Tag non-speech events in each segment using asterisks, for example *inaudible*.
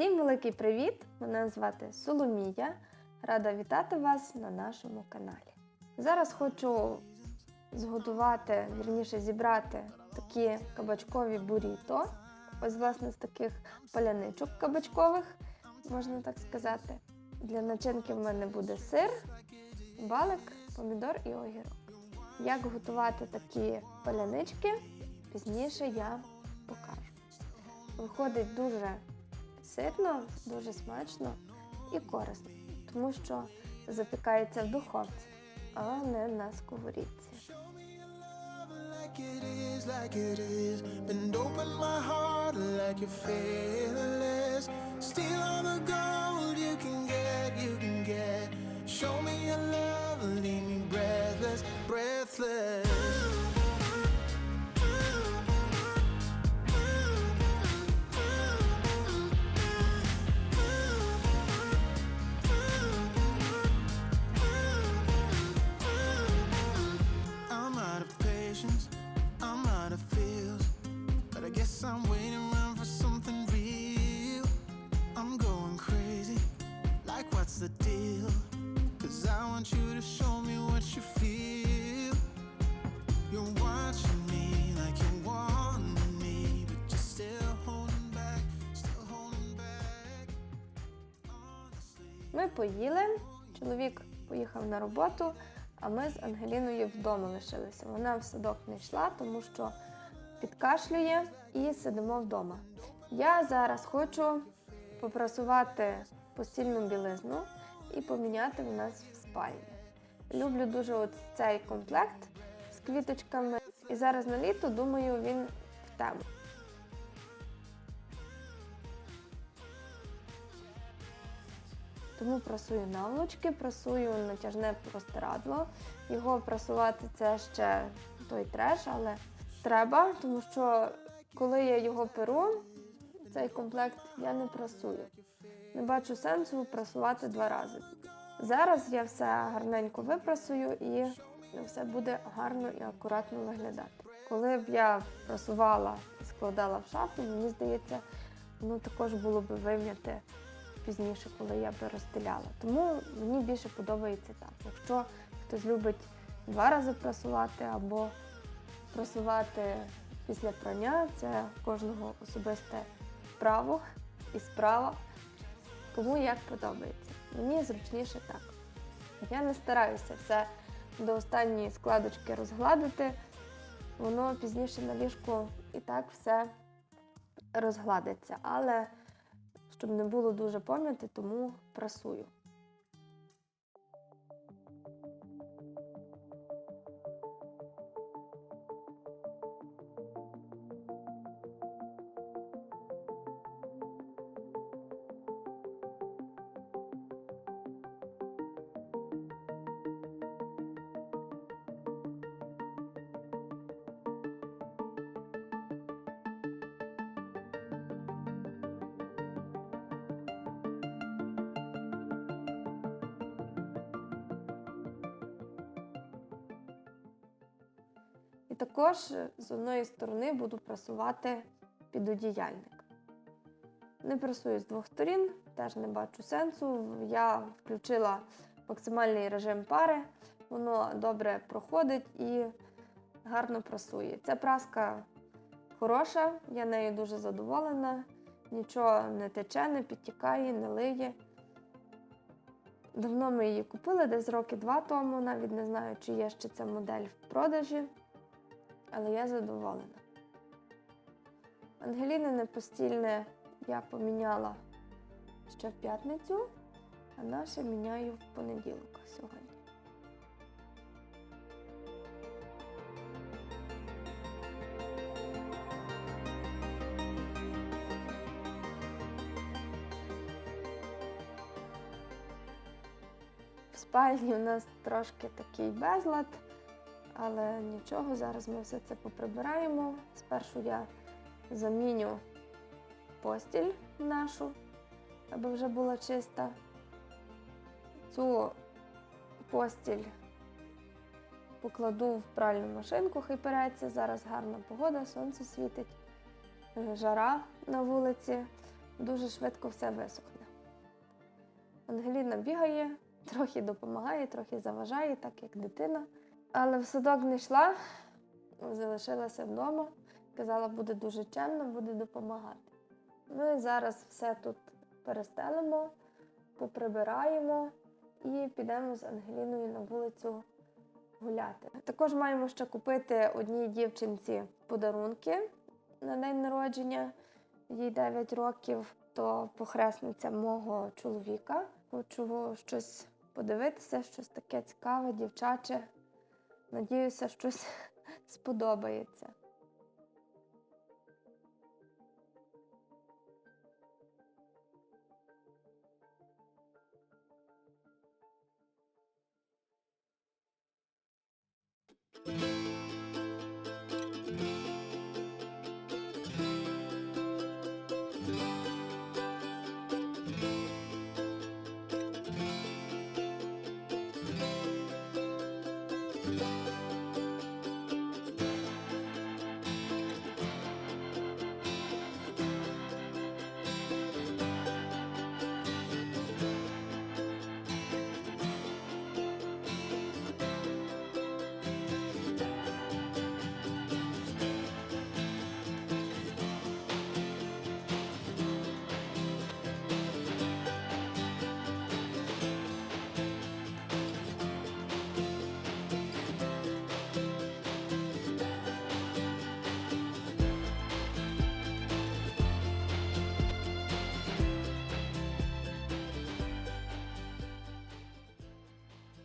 Всім великий привіт! Мене звати Соломія. Рада вітати вас на нашому каналі. Зараз хочу зготувати, вірніше зібрати такі кабачкові буріто. Ось, власне, з таких паляничок кабачкових, можна так сказати. Для начинки в мене буде сир, балик, помідор і огірок. Як готувати такі палянички, пізніше я покажу. Виходить дуже ситно, дуже смачно і корисно, тому що запікається в духовці, а не на сковорідці. Show me your love, leave me breathless, breathless. Guess I'm waiting around for something real. I'm going crazy, like what's the deal? Cause I want you to show me what you feel. You're watching me like you want me, but you're still holding back, still holding back. Honestly. Ми поїли, чоловік поїхав на роботу, а ми з Ангеліною вдома лишилися. Вона в садок не йшла, тому що підкашлює і сидимо вдома. Я зараз хочу попрасувати постільну білизну і поміняти в нас в спальні. Люблю дуже от цей комплект з квіточками. І зараз на літо, думаю, він в тему. Тому прасую наволочки, прасую натяжне простирадло. Його прасувати це ще той треш, але треба, тому що коли я його перу, цей комплект я не прасую. Не бачу сенсу прасувати два рази. Зараз я все гарненько випрасую і все буде гарно і акуратно виглядати. Коли б я прасувала і складала в шафу, мені здається, воно також було б вим'яте пізніше, коли я би розстеляла. Тому мені більше подобається так. Якщо хтось любить два рази прасувати або прасувати після прання, це кожного особисте право і справа. Кому як подобається. Мені зручніше так. Я не стараюся все до останньої складочки розгладити. Воно пізніше на ліжку і так все розгладиться. Але щоб не було дуже пом'яти, тому прасую. Також з одної сторони буду прасувати підодіяльник. Не прасую з двох сторін, теж не бачу сенсу. Я включила максимальний режим пари, воно добре проходить і гарно прасує. Ця праска хороша, я нею дуже задоволена, нічого не тече, не підтікає, не лиє. Давно ми її купили, десь роки два тому, навіть не знаю, чи є ще ця модель в продажі але я задоволена. Ангелінине постільне я поміняла ще в п'ятницю, а наше міняю в понеділок сьогодні. В спальні у нас трошки такий безлад. Але нічого, зараз ми все це поприбираємо. Спершу я заміню постіль нашу, аби вже була чиста. Цю постіль покладу в пральну машинку, хай переться. Зараз гарна погода, сонце світить, жара на вулиці. дуже швидко все висохне. Ангеліна бігає, трохи допомагає, трохи заважає, так як дитина. Але в садок не йшла, залишилася вдома. Казала, буде дуже чемно, буде допомагати. Ми зараз все тут перестелимо, поприбираємо і підемо з Ангеліною на вулицю гуляти. Також маємо ще купити одній дівчинці подарунки на день народження. Їй 9 років, то похресниця мого чоловіка. Хочу щось подивитися, щось таке цікаве, дівчаче. Надіюся, щось *laughs* сподобається.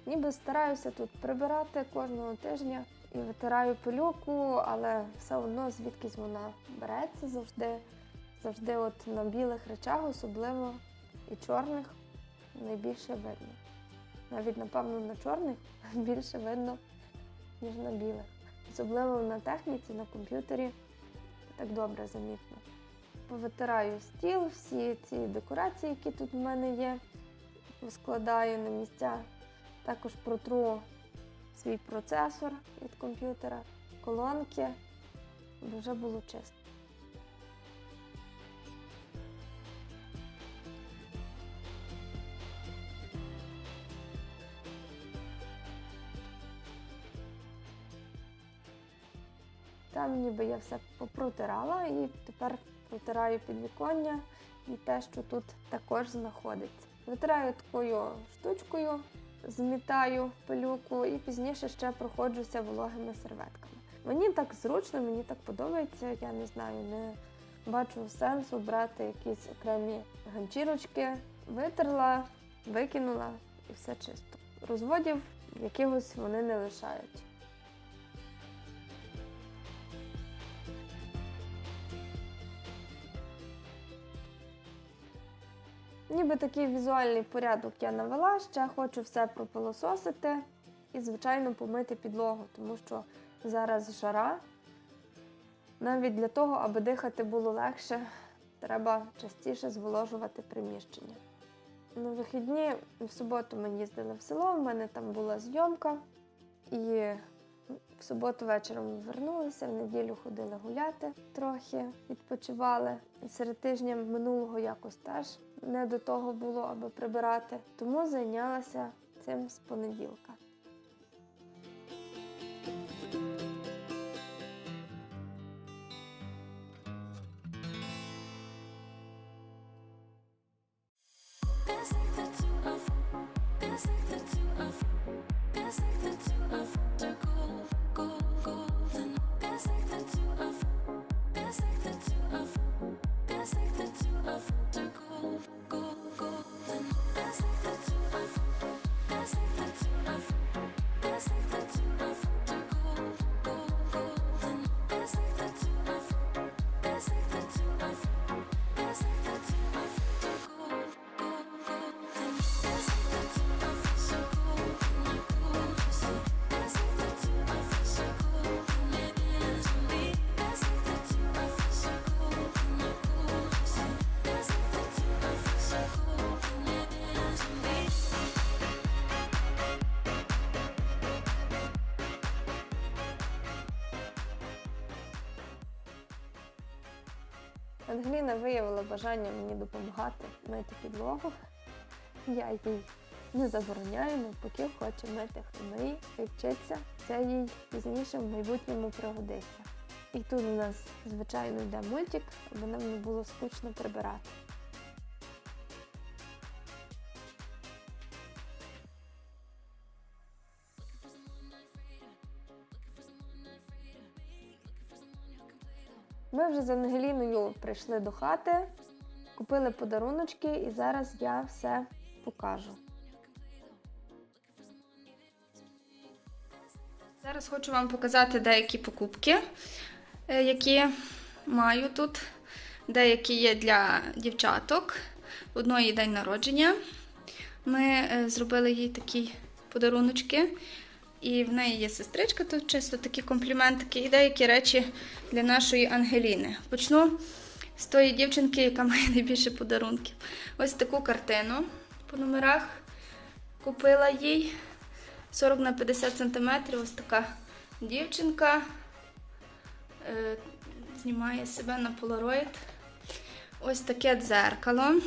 Ніби стараюся тут прибирати кожного тижня і витираю пилюку, але все одно звідкись вона береться завжди. Завжди от на білих речах, особливо і чорних, найбільше видно. Навіть, напевно, на чорних *laughs* більше видно, ніж на білих. Особливо на техніці, на комп'ютері так добре замітно. Повитираю стіл, всі ці декорації, які тут в мене є, складаю на місця. Також протру свій процесор від комп'ютера, колонки, бо вже було чисто. Там ніби я все попротирала і тепер протираю підвіконня і те, що тут також знаходиться. Витираю такою штучкою, змітаю пилюку і пізніше ще проходжуся вологими серветками. Мені так зручно, мені так подобається. Я не знаю, не бачу сенсу брати якісь окремі ганчірочки. Витерла, викинула і все чисто. Розводів якихось вони не лишають. Ніби такий візуальний порядок я навела, ще хочу все пропилососити і, звичайно, помити підлогу, тому що зараз жара. Навіть для того, аби дихати було легше, треба частіше зволожувати приміщення. На вихідні в суботу ми їздили в село, в мене там була зйомка, і в суботу вечором вернулися, в неділю ходили гуляти трохи, відпочивали. Серед тижня минулого якось теж не до того було, аби прибирати. Тому зайнялася цим з понеділка. Ангеліна виявила бажання мені допомагати мити підлогу. Я їй не забороняю, навпаки, хоче мити хай і вчиться. Це їй пізніше в майбутньому пригодиться. І тут у нас, звичайно, йде мультик, аби нам не було скучно прибирати. Ми вже з Ангеліною прийшли до хати, купили подаруночки, і зараз я все покажу. Зараз хочу вам показати деякі покупки, е, які маю тут. Деякі є для дівчаток. Одної день народження. Ми е, зробили їй такі подаруночки. І в неї є сестричка, тут чисто такі компліментики, і деякі речі для нашої Ангеліни. Почну з тої дівчинки, яка має *laughs* найбільше подарунків. Ось таку картину по номерах купила їй. 40 на 50 сантиметрів. Ось така дівчинка. Е, знімає себе на полароїд. Ось таке дзеркало.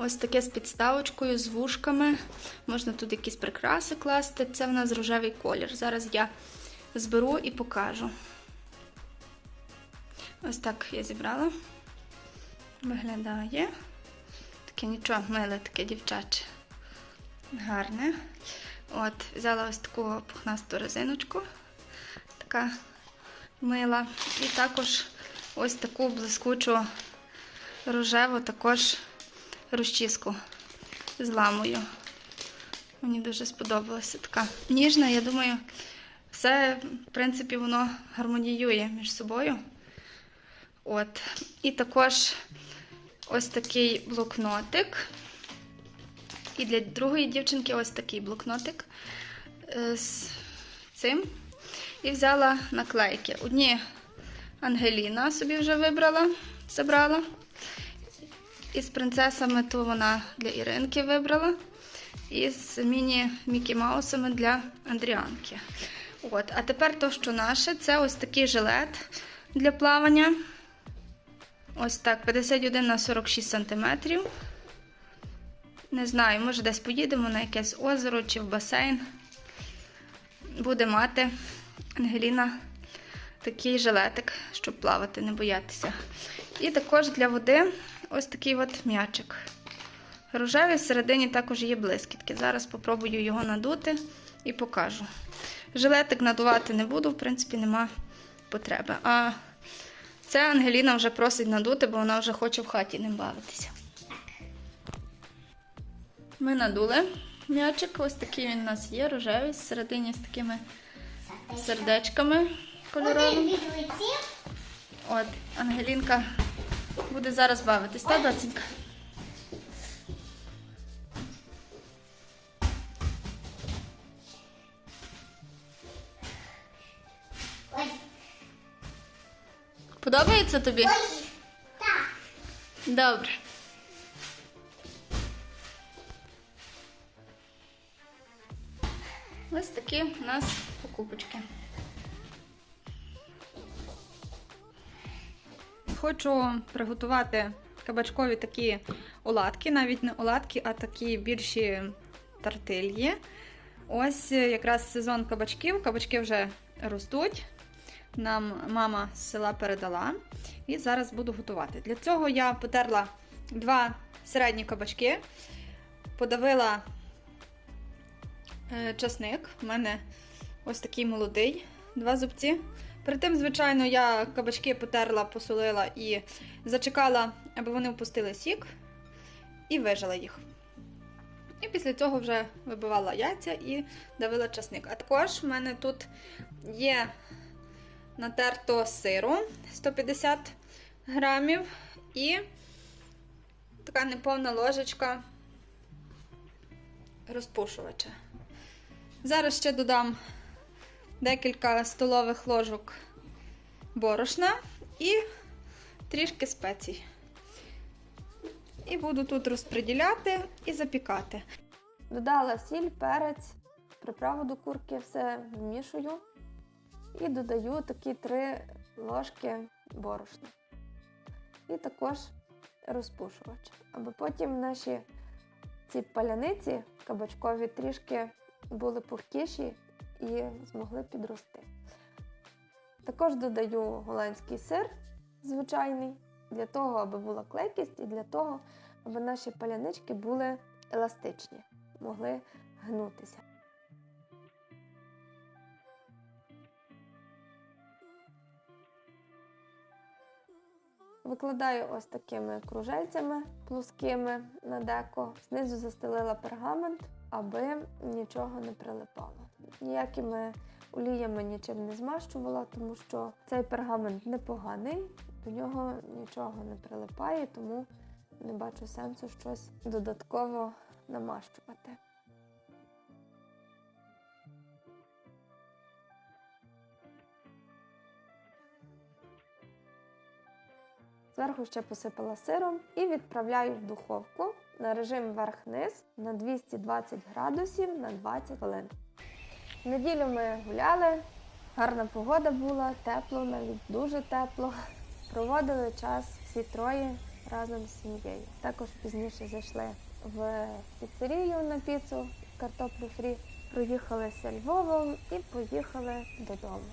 Ось таке з підставочкою, з вушками. Можна тут якісь прикраси класти. Це в нас рожевий колір. Зараз я зберу і покажу. Ось так я зібрала. Виглядає. Таке нічого миле, таке дівчаче. Гарне. От, взяла ось таку пухнасту резиночку, така мила. І також ось таку блискучу рожеву також розчіску ламою. Мені дуже сподобалася така ніжна. Я думаю, все, в принципі, воно гармоніює між собою. От. І також ось такий блокнотик. І для другої дівчинки ось такий блокнотик е, з цим. І взяла наклейки. Одні Ангеліна собі вже вибрала, забрала. І з принцесами то вона для Іринки вибрала. І з міні-Мікі Маусами для Андріанки. От. А тепер то, що наше, це ось такий жилет для плавання. Ось так, 51 на 46 сантиметрів. Не знаю, може десь поїдемо на якесь озеро чи в басейн. Буде мати Ангеліна такий жилетик, щоб плавати, не боятися. І також для води ось такий от м'ячик. Рожевий всередині також є блискітки. Зараз спробую його надути і покажу. Жилетик надувати не буду, в принципі, нема потреби. А це Ангеліна вже просить надути, бо вона вже хоче в хаті ним бавитися. Ми надули м'ячик. Ось такий він у нас є, рожевий, всередині з такими сердечками кольоровими. От, Ангелінка буде зараз бавитись, так, доцінька? Подобається тобі? Так. Добре. Ось такі у нас покупочки. Хочу приготувати кабачкові такі оладки, навіть не оладки, а такі більші тартильї. Ось якраз сезон кабачків. Кабачки вже ростуть. Нам мама з села передала. І зараз буду готувати. Для цього я потерла два середні кабачки, подавила е, часник. У мене ось такий молодий, два зубці. Перед тим, звичайно, я кабачки потерла, посолила і зачекала, аби вони впустили сік, і вижила їх. І після цього вже вибивала яйця і давила часник. А також в мене тут є натерто сиру 150 грамів і така неповна ложечка розпушувача. Зараз ще додам декілька столових ложок борошна і трішки спецій. І буду тут розподіляти і запікати. Додала сіль, перець, приправу до курки, все вмішую і додаю такі три ложки борошна. і також розпушувач, аби потім наші ці паляниці кабачкові трішки були пухкіші і змогли підрости. Також додаю голландський сир звичайний, для того, аби була клейкість, і для того, аби наші палянички були еластичні, могли гнутися. Викладаю ось такими кружельцями плоскими на деко. Знизу застелила пергамент, аби нічого не прилипало. Ніякими оліями нічим не змащувала, тому що цей пергамент непоганий, до нього нічого не прилипає, тому не бачу сенсу щось додатково намащувати. Зверху ще посипала сиром і відправляю в духовку на режим верх-низ на 220 градусів на 20 хвилин. В неділю ми гуляли, гарна погода була, тепло, навіть дуже тепло. Проводили час всі троє разом з сім'єю. Також пізніше зайшли в піцерію на піцу картоплю фрі, проїхалися Львовом і поїхали додому.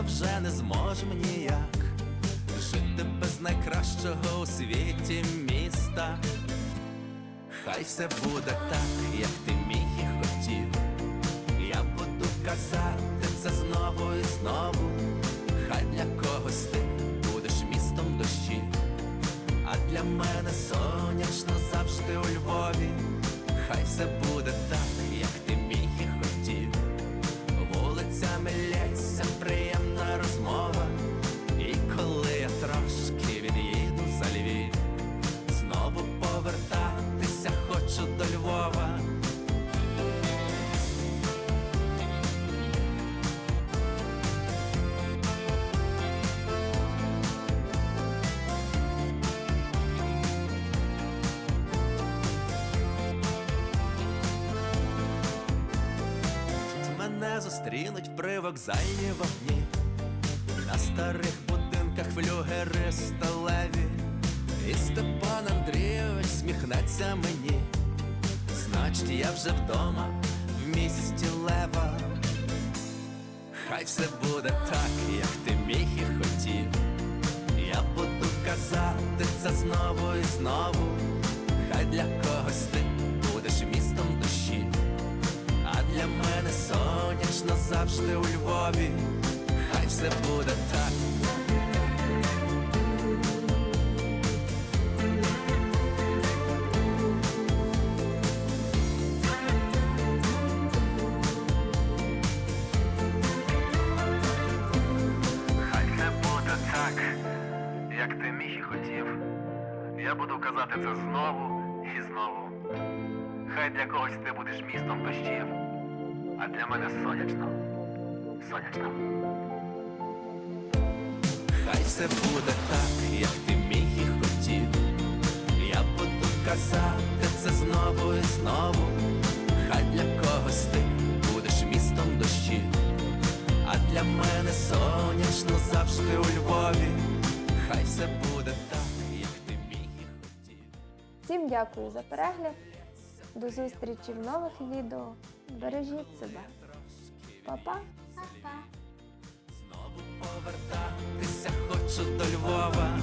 Напевно вже не зможемо ніяк жити без найкращого у світі міста. Хай все буде так, як ти міг і хотів. Я буду казати це знову і знову. Хай для когось ти будеш містом дощів, а для мене сонячно завжди у Львові. Хай все буде Мене зустрінуть при вокзальні вогні. На старих будинках флюгери сталеві. І Степан Андрійович сміхнеться мені. Значить, я вже вдома в місті Лева. Хай все буде так, як ти міг і хотів. Я буду казати це знову і знову. Хай для когось ти сонячно завжди у Львові. Хай все буде так. Хай все буде так, як ти міг і хотів. Я буду казати це знову і знову. Хай для когось ти будеш містом дощів, а для мене сонячно. Сонячно. Хай все буде так, як ти міг і хотів. Я буду казати це знову і знову. Хай для когось ти будеш містом дощів, а для мене сонячно завжди у Львові. Хай все буде так, як ти міг і хотів. Всім дякую за перегляд. До зустрічі в нових відео. Бережіть себе. Па-па! Знову повертатися хочу до Львова.